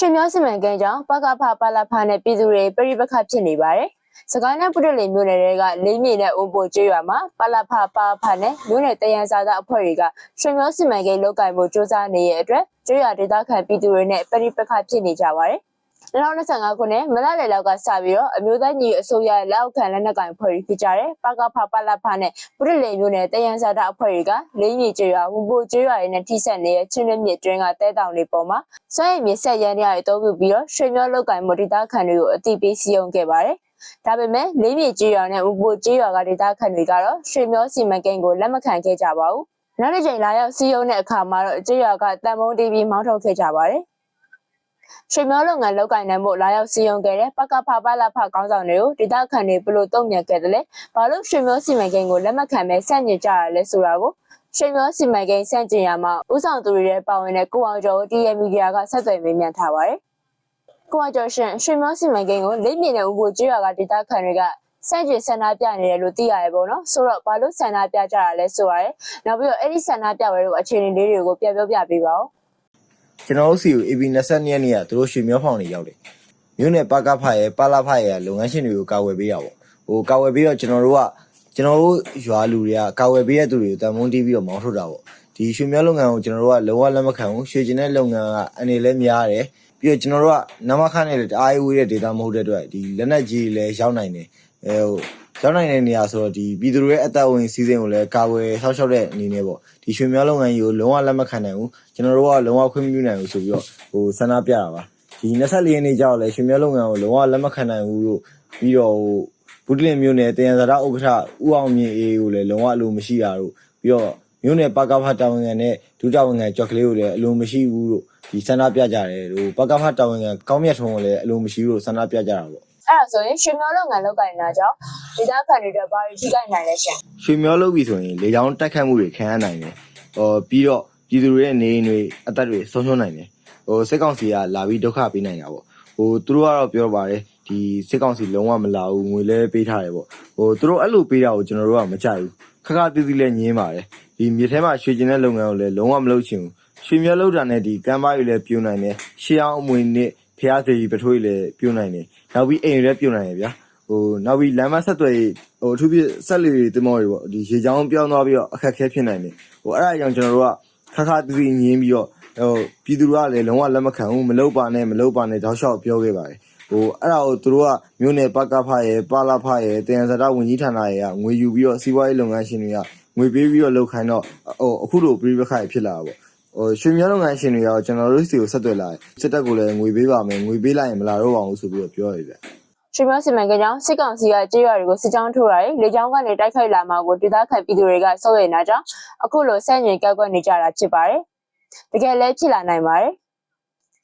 ရှင်မျိုးစီမံကိန်းကြောင့်ပကဖပလဖနဲ့ပြည်သူတွေပြိပခတ်ဖြစ်နေပါတယ်။စကိုင်းနဲ့ပုဒ်လေမြို့နယ်တွေကလေးမြေနဲ့ဦးပိုကျွေးရွာမှာပလဖပဖနဲ့မြို့နယ်တယန်စာသားအဖွဲ့တွေကရှင်မျိုးစီမံကိန်းလုပ်ကိုင်မှုစ조사နေရတဲ့အတွက်ကျွေးရွာဒေသခံပြည်သူတွေနဲ့ပြိပခတ်ဖြစ်နေကြပါတယ်။ 2025ခုနှစ်မလလယ်လောက်ကစပြီးတော့အမျိုးသားညီအစိုးရလက်အောက်ခံလက်နက်ကိုင်အဖွဲ့တွေဖြစ်ကြတဲ့ပကဖပလဖနဲ့ပုဒ်လေမြို့နယ်တယန်စာသားအဖွဲ့တွေကလေးမြေကျွေးရွာဦးပိုကျွေးရွာတွေနဲ့ထိစပ်နေတဲ့ချင်းမြစ်တွင်းကတဲတောင်တွေပေါ်မှာဆွဲရည်မြေဆက်ရန်တွေအတိုးပြုပြီးတော့ရွှေမျိုးလောက်ကင်မှုဒေသခံတွေကိုအတိပေးစီရင်ခဲ့ပါတယ်။ဒါပေမဲ့လေးမြေကြီးရွာနဲ့ဥပိုကြီးရွာကဒေသခံတွေကတော့ရွှေမျိုးစီမံကိန်းကိုလက်မခံခဲ့ကြပါဘူး။နောက်တစ်ချိန်လာရောက်စီယုံတဲ့အခါမှာတော့ကြီးရွာကတန်မုံတီးပြီးမောင်းထုတ်ခဲ့ကြပါတယ်။ ရွှေမျိုးလုပ်ငန်းလောက်ကင်နိုင်မှုလာရောက်စီယုံခဲ့တဲ့ပကဖပလာဖကောင်းဆောင်တွေကိုဒေသခံတွေဘယ်လိုတုံ့ပြန်ခဲ့တယ်လဲ။ဘာလို့ရွှေမျိုးစီမံကိန်းကိုလက်မခံပဲဆန့်ကျင်ကြရလဲဆိုတာကိုရွှေမျိုးစီမံကိန်းဆန့်ကျင်ရမှာဥဆောင်သူတွေရဲ့ပါဝင်တဲ့ကိုအောင်ကျော် TM Media ကဆက်သွယ်မေးမြန်းထားပါတယ်။ကိုအောင်ကျော်ရှင်ရွှေမျိုးစီမံကိန်းကိုလိမ့်မြင့်တဲ့ဥပိုကျွော်ကဒေသခံတွေကစန့်ကျင်ဆန္ဒပြနေတယ်လို့သိရတယ်ပေါ့နော်ဆိုတော့ဘာလို့ဆန္ဒပြကြတာလဲဆိုရဲနောက်ပြီးတော့အဲ့ဒီဆန္ဒပြပွဲတွေကိုအခြေအနေလေးတွေကိုပြန်ပြောပြပေးပါဦး ကျွန်တော်တို့စီကို AB 22ရက်နေ့ကသူတို့ရွှေမြောဖောင်နေရောက်တယ်မြို့နယ်ပကဖရဲ့ပလာဖရဲ့လုပ်ငန်းရှင်တွေကိုကာဝယ်ပေးတာပေါ့ဟိုကာဝယ်ပေးတော့ကျွန်တော်တို့ကကျွန်တော်တို့ရွာလူတွေကကာဝယ်ပေးတဲ့သူတွေကိုတန်မုန်းတီးပြီးတော့မောင်းထုတ်တာပေါ့ဒီရွှေမြောလုပ်ငန်းကိုကျွန်တော်တို့ကလုံးဝလက်မခံဘူးရွှေကျင်တဲ့လုပ်ငန်းကအနေလည်းများတယ်ပြီးတော့ကျွန်တော်တို့ကနမခနဲ့လည်းတအားဝေးတဲ့ဒေတာမဟုတ်တဲ့အတွက်ဒီလက်နက်ကြီးလည်းရောက်နိုင်တယ်အဲဟို ရောက်နိုင်တဲ့နေရာဆိုတော့ဒီပြည်သူတွေရဲ့အသက်ဝင်စီစဉ်ကိုလည်းကာဝယ်ဆောက်ရှောက်တဲ့အနေနဲ့ပေါ့ဒီရွှေမြောလုပ်ငန်းကြီးကိုလုံးဝလက်မခံနိုင်ဘူးကျွန်တော်တို့ကလုံးဝခွင့်မပြုနိုင်ဘူးဆိုပြီးတော့ဟိုဆန္ဒပြတာပါဒီ24ရက်နေ့ကျတော့လည်းရွှေမြောလုပ်ငန်းကိုလုံးဝလက်မခံနိုင်ဘူးလို့ပြီးတော့ဟိုဘုဒ္ဓလင်မြို့နယ်တယံဇာတာဥက္ကဋ္ဌဦးအောင်မြင့်အေးကိုလည်းလုံးဝအလိုမရှိတာတို့ပြီးတော့မြို့နယ်ပကဖတာဝန်ခံနဲ့ဒုတာဝန်ခံကြောက်ကလေးကိုလည်းအလိုမရှိဘူးလို့ဒီဆန္ဒပြကြတယ်တို့ပကဖတာဝန်ခံကောင်းမြတ်ထုံးကိုလည်းအလိုမရှိဘူးလို့ဆန္ဒပြကြတာပေါ့ အဲ့ဒါဆိုရင်ရွှေမျိုးလုပ်ငန်းလောက်ကင်တာကြောင့်ဒေသခံတွေတော့ဘာတွေထိခိုက်နိုင်လဲရှင်ရွှေမျောလုပ်ပြီဆိုရင်လေချောင်းတက်ခတ်မှုတွေခံရနိုင်တယ်။ဟောပြီးတော့ပြည်သူတွေရဲ့နေအိမ်တွေအသက်တွေဆုံးရှုံးနိုင်တယ်။ဟိုစစ်ကောင်စီကလာပြီးဒုက္ခပေးနိုင်တာပေါ့။ဟိုသူတို့ကတော့ပြောပါတယ်ဒီစစ်ကောင်စီလုံးဝမလာဘူးငွေလဲပေးထားတယ်ပေါ့။ဟိုသူတို့အဲ့လိုပေးတာကိုကျွန်တော်တို့ကမကြိုက်ဘူး။ခက်ခက်တီးတီးလည်းညင်းပါတယ်။ဒီမြေထဲမှာရွှေကျင်တဲ့လုပ်ငန်းကိုလည်းလုံးဝမလုပ်ချင်ဘူး။ရွှေမျောလုပ်တာနဲ့ဒီကမ်းပါးတွေလည်းပြိုနိုင်တယ်။ရှေးအောင်အမွေနဲ့ ဖျားသေးပထွေးလည်းပြိုနိုင်တယ်။နောက်ပြီးအိမ်တွေလည်းပြိုနိုင်တယ်ဗျာ။ဟိုနောက်ပြီးလမ်းမဆက်သွယ်ရေးဟိုအထူးဖြင့်ဆက်လီတွေတင်မောတွေပေါ့ဒီရေချောင်းပြောင်းသွားပြီးတော့အခက်အခဲဖြစ်နိုင်တယ်ဟိုအဲ့ဒါကြောင့်ကျွန်တော်တို့ကခါခါတီးတီးငင်းပြီးတော့ဟိုပြည်သူတွေကလည်းလုံးဝလက်မခံဘူးမလုပ်ပါနဲ့မလုပ်ပါနဲ့တောက်လျှောက်ပြောခဲ့ပါတယ်ဟိုအဲ့ဒါကိုသူတို့ကမြို့နယ်ပကဖရဲ့ပါလာဖရဲ့တယံဇာတဝင်ကြီးဌာနရဲ့ကငွေယူပြီးတော့စီးပွားရေးလုပ်ငန်းရှင်တွေကငွေပေးပြီးတော့လုပ်ခိုင်းတော့ဟိုအခုလိုပြိပခါဖြစ်လာတာပေါ့ ဟိုရွှေမြောင်းလုပ်ငန်းရှင်တွေရောကျွန်တော်တို့စီကိုဆက်သွယ်လာတယ်စစ်တပ်ကလည်းငွေပေးပါမယ်ငွေပေးလိုက်ရင်မလာတော့ပါဘူးဆိုပြီးတော့ပြောရပြရွှေမျိုးစီမံကိန်းကြောင့်စစ်ကောင်စီကကြေးရွာတွေကိုစစ်ကြောင်းထိုးတာတွေလေကြောင်းကနေတိုက်ခိုက်လာမှာကိုဒေသခံပြည်သူတွေကစိုးရိမ်နေတာကြောင့်အခုလိုဆန့်ကျင်ကောက်ကွက်နေကြတာဖြစ်ပါတယ်တကယ်လည်းဖြစ်လာနိုင်ပါတယ်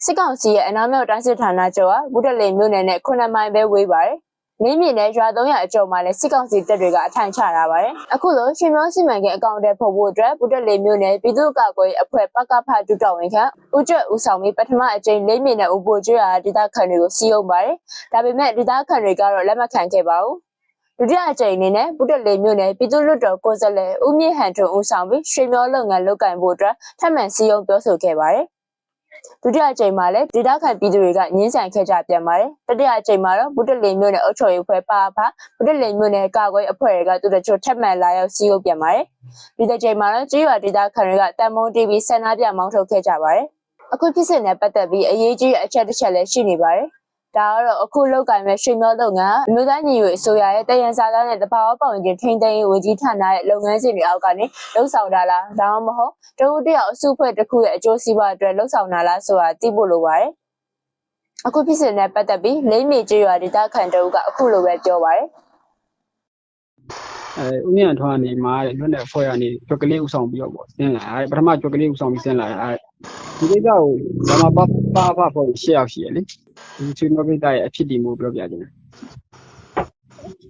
စစ်ကောင်စီရဲ့အနားမြောက်တိုင်းစစ်ဌာနချုပ်ကဘုဒ္ဓလေမြို့နယ်နဲ့9မိုင်ပဲဝေးပါတယ် လင်းမြင့်နဲ့ရွာ300အကျော်မှာလည်းစစ်ကောင်စီတပ်တွေကအထိုင်ချထားပါတယ်။အခုလိုရွှေမျိုးစီမံကိန်းအကောင့်တွေဖို့ဖို့အတွက်ဘုဒ္ဓလေမြို့နယ်ပြည်သူ့ကာကွယ်ရေးအဖွဲ့ပကဖဒုတော်ဝင်ခန့်ဦးကျွတ်ဦးဆောင်ပြီးပထမအကြိမ်လင်းမြင့်နဲ့ဦးပိုကျွေးရာဒေသခံတွေကိုစီးရုံပါတယ်။ဒါပေမဲ့ဒေသခံတွေကတော့လက်မခံခဲ့ပါဘူး။ဒုတိယအကြိမ်အနေနဲ့ဘုဒ္ဓလေမြို့နယ်ပြည်သူ့လွှတ်တော်ကိုယ်စားလှယ်ဦးမြင့်ဟန်ထွန်းဦးဆောင်ပြီးရွှေမျိုးလုပ်ငန်းလုပ်ကင်ဖို့အတွက်ထပ်မံစီးရုံပြောဆိုခဲ့ပါတယ်။ ဒုတိယအကြိမ်မှာလည်းဒေသခံပြည်သူတွေကငင်းဆန်ခဲ့ကြပြန်ပါတယ်။တတိယအကြိမ်မှာတော့ဘုဒ္ဓလေမြို့နယ်အုပ်ချုပ်ရေးအဖွဲ့ပါဖဘုဒ္ဓလေမြို့နယ်ကာကွယ်အဖွဲ့တွေကသူတို့ချို့ထပ်မံလာရောက်စီးရုံပြန်ပါတယ်။ဒီတစ်ကြိမ်မှာတော့ကြေးရွာဒေသခံတွေကတန်မုံတီဗီဆန္ဒပြမောင်းထုတ်ခဲ့ကြပါတယ်။အခုဖြစ်စဉ်နဲ့ပတ်သက်ပြီးအရေးကြီးတဲ့အချက်တစ်ချက်လည်းရှိနေပါတယ်။ ဒါကတော့အခုလောက်ကင်မဲ့ရွှေမျိုးလုပ်ငန်းအမျိုးသားညီညွတ်ရေးအစိုးရရဲ့တယံစာသားနဲ့တဘာဝပတ်ဝန်းကျင်ထိန်းသိမ်းရေးဝန်ကြီးဌာနရဲ့လုပ်ငန်းစဉ်တွေအောက်ကနေလှုပ်ဆောင်တာလားဒါမှမဟုတ်တဦးတယောက်အစုအဖွဲ့တစ်ခုရဲ့အကျိုးစီးပွားအတွက်လှုပ်ဆောင်တာလားဆိုတာသိဖို့လိုပါတယ်အခုဖြစ်စဉ်နဲ့ပတ်သက်ပြီးလိမ့်မေကျွော်ဒေတာခန်တဦးကအခုလိုပဲပြောပါတယ် အဲဦးမြတ်ထွန်းကနေမှာတဲ့လွတ်တဲ့ဖွဲ့ကနေကြွက်ကလေးဥဆောင်ပြီးတော့ပေါ့ဆင်းလာတယ်ပထမကြွက်ကလေးဥဆောင်ပြီးဆင်းလာတယ်ဒီကိစ္စကိုဒါမှပါပါပါဖွဲ့ရှေ့ရောက်ရှိရလေဒီချွေမပိတ်ရဲ့အဖြစ်ဒီမှုပြောပြခြင်း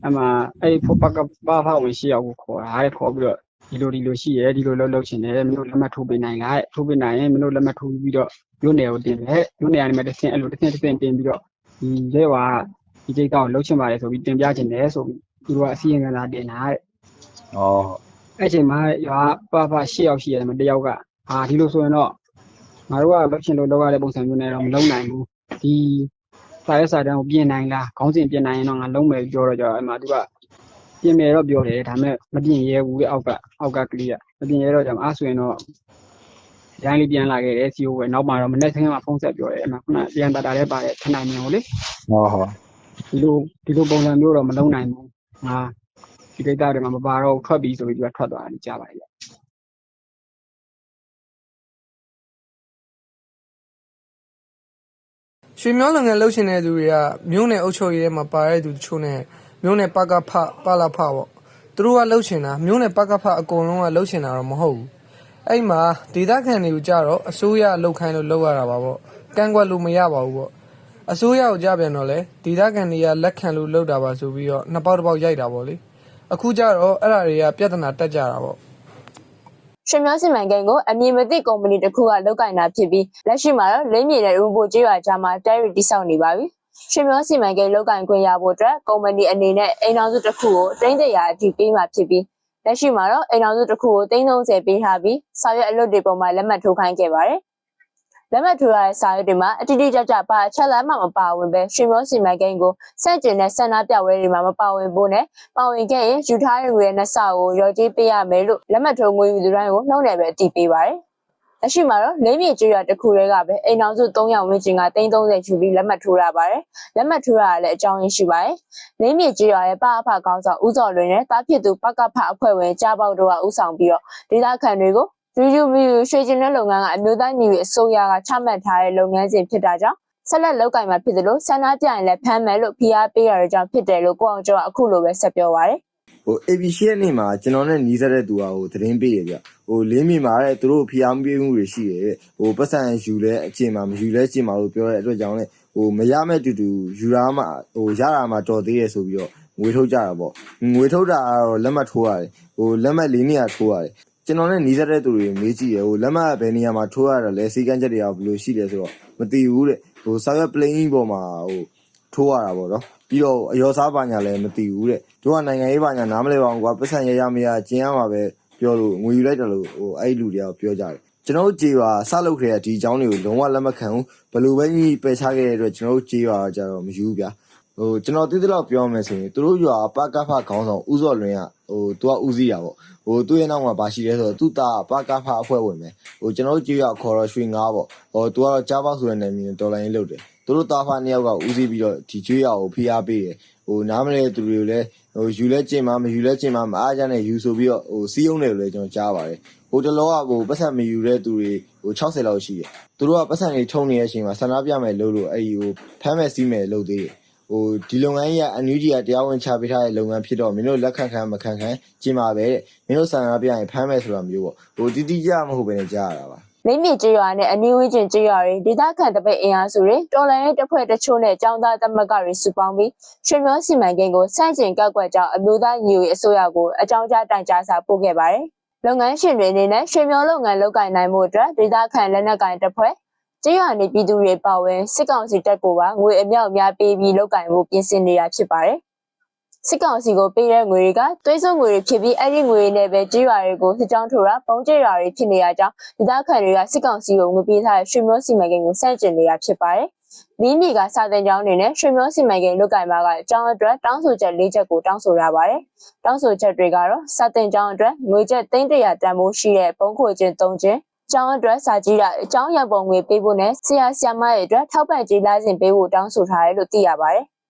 အမှအဲ့ဖပကပါပါဝင်ရှေ့ရောက်ကိုခေါ်တာတဲ့ခေါ်ပြီးတော့ဒီလိုဒီလိုရှိရဲဒီလိုလှုပ်လှုပ်ချင်တယ်မင်းတို့လက်မှတ်ထိုးပေးနိုင်လားတဲ့ထိုးပေးနိုင်ရင်မင်းတို့လက်မှတ်ထိုးပြီးတော့ရုံးနယ်ကိုတင်တယ်ရုံးနယ်ကနေမှတစ်ဆင့်အဲ့လိုတစ်ဆင့်တစ်ဆင့်တင်ပြီးတော့ဒီရဲဝါဒီကိစ္စကိုလှုပ်ချင်ပါတယ်ဆိုပြီးတင်ပြချင်တယ်ဆိုပြီး သူတို့ကအစီရင်ခံစာတင်တာတဲ့။အော်အဲ့ချိန်မှာရွာပပရှစ်ယောက်ရှိရတယ်မတယောက်ကဟာဒီလိုဆိုရင်တော့ငါတို့ကလုပ်ရှင်လို့လုပ်ရတဲ့ပုံစံမျိုးနဲ့တော့မလုပ်နိုင်ဘူးဒီစာရဲစာတန်းကိုပြင်နိုင်လားခေါင်းစဉ်ပြင်နိုင်ရင်တော့ငါလုံးမယ်ပြောတော့ကြအဲ့မှာသူကပြင်မယ်တော့ပြောတယ်ဒါပေမဲ့မပြင်ရဲဘူးတဲ့အောက်ကအောက်ကကလေးကမပြင်ရဲတော့ကြမှာအဲ့ဆိုရင်တော့ရိုင်းလေးပြန်လာခဲ့တယ်စီယိုပဲနောက်မှတော့မနေ့ကမှဖုန်းဆက်ပြောတယ်အဲ့မှာခုနပြန်တာတာလည်းပါတယ်ထနိုင်မျိုးလေဟောဟောဒီလိုဒီလိုပုံစံမျိုးတော့မလုံးနိုင်ဘူး ငါဒီကိစ္စတွေမှာမပါတော့ထွက်ပြီဆိုပြီးသူကထွက်သွားတယ်ကြားပါရဲ့ရွှေမြောင်းလုပ်ငန်းလှုပ်ရှင်တဲ့သူတွေကမြို့နယ်အုပ်ချုပ်ရေးထဲမှာပါတဲ့သူတချို့နဲ့မြို့နယ်ပကဖပလာဖပေါ့သူတို့ကလှုပ်ရှင်တာမြို့နယ်ပကဖအကုန်လုံးကလှုပ်ရှင်တာတော့မဟုတ်ဘူးအဲ့မှာဒေသခံတွေကိုကြတော့အစိုးရလှုပ်ခိုင်းလို့လှုပ်ရတာပါပေါ့ကန့်ကွက်လို့မရပါဘူးပေါ့ အစိုးရကိုကြပြန်တော့လေဒေသခံတွေကလက်ခံလို့လှုပ်တာပါဆိုပြီးတော့နှစ်ပေါက်တစ်ပေါက်ရိုက်တာပေါ့လေအခုကြတော့အဲ့ဒါတွေကပြဿနာတက်ကြတာပေါ့ရွှေမြောစီမံကိန်းကိုအမည်မသိကုမ္ပဏီတစ်ခုကလုပ်ကင်တာဖြစ်ပြီးလက်ရှိမှာတော့လင်းမြေနဲ့ရူဘိုကျေးရွာကြားမှာတဲရီတိစောက်နေပါပြီ။ရွှေမြောစီမံကိန်းလုပ်ကင်ခွင့်ရဖို့အတွက်ကုမ္ပဏီအနေနဲ့အိမ်တော်စုတစ်ခုကိုတိမ့်တရာအထိပေးမှာဖြစ်ပြီးလက်ရှိမှာတော့အိမ်တော်စုတစ်ခုကို330ပေးထားပြီးစာရွက်အလွတ်တွေပေါ်မှာလက်မှတ်ထိုးခိုင်းခဲ့ပါတယ်။ လက်မှတ်ထိုးရတဲ့စာရွက်တွေမှာအတိအကျကျပါအချက်လက်မှမပါဝင်ပဲရွှေမြောစီမံကိန်းကိုစက်ကျင်တဲ့ဆန္ဒပြပွဲတွေမှာမပါဝင်ဖို့နဲ့ပါဝင်ခဲ့ရင်ယူထားတဲ့ငွေရဲ့နှစ်ဆကိုရော်ကြေးပေးရမယ်လို့လက်မှတ်ထိုးငွေယူသူတိုင်းကိုနှုတ်နယ်ပဲအတည်ပြုပါတယ်။လက်ရှိမှာတော့လေးမြေကျွေးရတစ်ခုတည်းကပဲအိမ်အောင်စု300ဝန်းကျင်က330ချူပြီးလက်မှတ်ထိုးရပါတယ်။လက်မှတ်ထိုးရတာလည်းအကြောင်းရင်းရှိပါတယ်။လေးမြေကျွေးရရဲ့ပအဖကောင်းဆောင်ဦးစော်လွင်နဲ့တားဖြစ်သူပကဖအဖွဲ့ဝင်ကြားပေါက်တို့ကဥဆောင်ပြီးတော့ဒေသခံတွေကို ယူယူမီယူရွှေကျင်တဲ့လုပ်ငန်းကအမျိုးသားညီညွတ်အစိုးရကချမှတ်ထားတဲ့လုပ်ငန်းစဉ်ဖြစ်တာကြောင့်ဆက်လက်လုပ်ကင်မှာဖြစ်တယ်လို့ဆန္ဒပြရင်လည်းဖမ်းမယ်လို့ဖိအားပေးရတဲ့ကြောင့်ဖြစ်တယ်လို့ကိုအောင်ကျော်ကအခုလိုပဲဆက်ပြောပါတယ်ဟို AB ရှရဲ့နေ့မှာကျွန်တော်နဲ့ညီးစက်တဲ့သူကဟိုသတင်းပေးရပြဟိုလင်းမြေမှာတဲ့သူတို့ဖျားမပြေးမှုတွေရှိတယ်တဲ့ဟိုပတ်စံယူလဲအချိန်မှာမယူလဲအချိန်မှာလို့ပြောတဲ့အတွက်ကြောင့်လဲဟိုမရမဲ့တူတူယူတာမှဟိုရတာမှတော်သေးတယ်ဆိုပြီးတော့ငွေထုတ်ကြတာပေါ့ငွေထုတ်တာကတော့လက်မှတ်ထိုးရတယ်ဟိုလက်မှတ်လေးနေရာထိုးရတယ် ကျွန်တော်နဲ့ညီးစက်တဲ့သူတွေမေးကြည့်ရဟိုလက်မှတ်ဘယ်နေရာမှာထိုးရတာလဲစီကန်းချက်တွေကဘယ်လိုရှိလဲဆိုတော့မသိဘူးတဲ့ဟိုစာရွက် plain ပေါ်မှာဟိုထိုးရတာပေါ့နော်ပြီးတော့အယောစားပါညာလည်းမသိဘူးတဲ့တို့ကနိုင်ငံရေးပါညာနားမလဲပါဘူးကွာပတ်စံရရမရကျင်းရမှာပဲပြောလို့ငွေယူလိုက်တယ်လို့ဟိုအဲ့ဒီလူတွေကပြောကြတယ်ကျွန်တော်တို့ကြေးပါစလုပ်ခဲ့တဲ့ဒီအကြောင်းတွေကိုလုံးဝလက်မခံဘူးဘယ်လိုပဲကြီးပယ်ချခဲ့တဲ့အတွက်ကျွန်တော်တို့ကြေးပါကြတော့မယူဘူးဗျာဟိုကျွန်တော်သိသလောက်ပြောမယ်ဆိုရင်တို့ရွာပကဖခေါင်းဆောင်ဥစော်လွင်က ဟိုသူကဦးစီးတာပေါ့ဟိုသူ့ရဲ့နောက်မှာဗာရှိလဲဆိုတော့သူ့သားပကဖအဖွဲ့ဝင်ပဲဟိုကျွန်တော်တို့ကြေးရခေါ်တော့ရွှေငါးပေါ့ဟိုသူကတော့ကြားပေါက်ဆိုတဲ့နာမည်နဲ့ဒေါ်လာရင်းလုပ်တယ်သူတို့တာဖာနှစ်ယောက်ကဦးစီးပြီးတော့ဒီကျွေးရကိုဖိအားပေးတယ်ဟိုနားမလဲသူတွေကိုလည်းဟိုယူလဲကျင်မှာမယူလဲကျင်မှာမအားကြနဲ့ယူဆိုပြီးတော့ဟိုစီးအောင်တယ်လို့လည်းကျွန်တော်ကြားပါတယ်ဟိုတလောကဟိုပတ်စံမယူတဲ့သူတွေဟို60လောက်ရှိတယ်သူတို့ကပတ်စံတွေထုံနေတဲ့အချိန်မှာဆန္ဒပြမယ်လို့လို့အဲ့ဒီဟိုဖမ်းမယ်စီးမယ်လို့သေးတယ် ဟိုဒီလုပ်ငန်းကြီးကအန်ယူဂျီကတရားဝင်ချပေးထားတဲ့လုပ်ငန်းဖြစ်တော့မင်းတို့လက်ခံခံမခံခံကျင်ပါပဲတဲ့မင်းတို့ဆန္ဒပြရင်ဖမ်းမယ်ဆိုတာမျိုးပေါ့ဟိုတီတီကြမဟုတ်ဘဲနဲ့ကြားရတာပါလိမ့်မြစ်ကျွော်နဲ့အနီးဝန်းကျင်ကျွော်တွေဒေသခံတပိတ်အင်အားစုတွေတော်လိုင်းရေးတပ်ဖွဲ့တချို့နဲ့ចောင်းသားသမဂ္ဂတွေစုပေါင်းပြီးရွှေမျိုးစီမံကိန်းကိုစန့်ကျင်ကောက်ကွက်ကြောင်းအမျိုးသားညီညွတ်ရေးအစိုးရကိုအကြောင်းကြားတိုင်ကြားစာပို့ခဲ့ပါတယ်။လုပ်ငန်းရှင်တွေအနေနဲ့ရွှေမျိုးလုပ်ငန်းလုပ်ကိုင်နိုင်မှုအတွက်ဒေသခံလက်နက်ကိုင်တပ်ဖွဲ့ ကျွော်နေပြည်သူတွေပါဝင်စစ်ကောင်စီတပ်ကိုပါငွေအမြောက်အများပေးပြီးလုပ်ကိုင်မှုပြင်ဆင်နေတာဖြစ်ပါတယ်။စစ်ကောင်စီကိုပေးတဲ့ငွေတွေကသွေးစွန်းငွေတွေဖြစ်ပြီးအဲ့ဒီငွေတွေနဲ့ပဲကြေးရွာတွေကိုစစ်ကြောင်းထိုးတာပုံကြေးရွာတွေဖြစ်နေရကြောင်းဒေသခံတွေကစစ်ကောင်စီကိုငွေပေးထားတဲ့ရွှေမျိုးစီမံကိန်းကိုစန့်ကျင်နေတာဖြစ်ပါတယ်။ဒီမြေကစာတင်ကျောင်းတွေနဲ့ရွှေမျိုးစီမံကိန်းလုတ်ကင်ပါကအကြောင်းအတွက်တောင်းဆိုချက်၄ချက်ကိုတောင်းဆိုရပါတယ်။တောင်းဆိုချက်တွေကတော့စာတင်ကျောင်းအတွက်ငွေကျပ်300တန်ဖိုးရှိတဲ့ပုံခွေချင်း၃ချင်း ကျောင်းအတွက်စာကြည့်တာအကြောင်းရပုံငွေပေးဖို့နဲ့ဆရာဆရာမတွေအတွက်ထောက်ပံ့ကြေးလာစဉ်ပေးဖို့တောင်းဆိုထားတယ်လို့သိရပါတယ်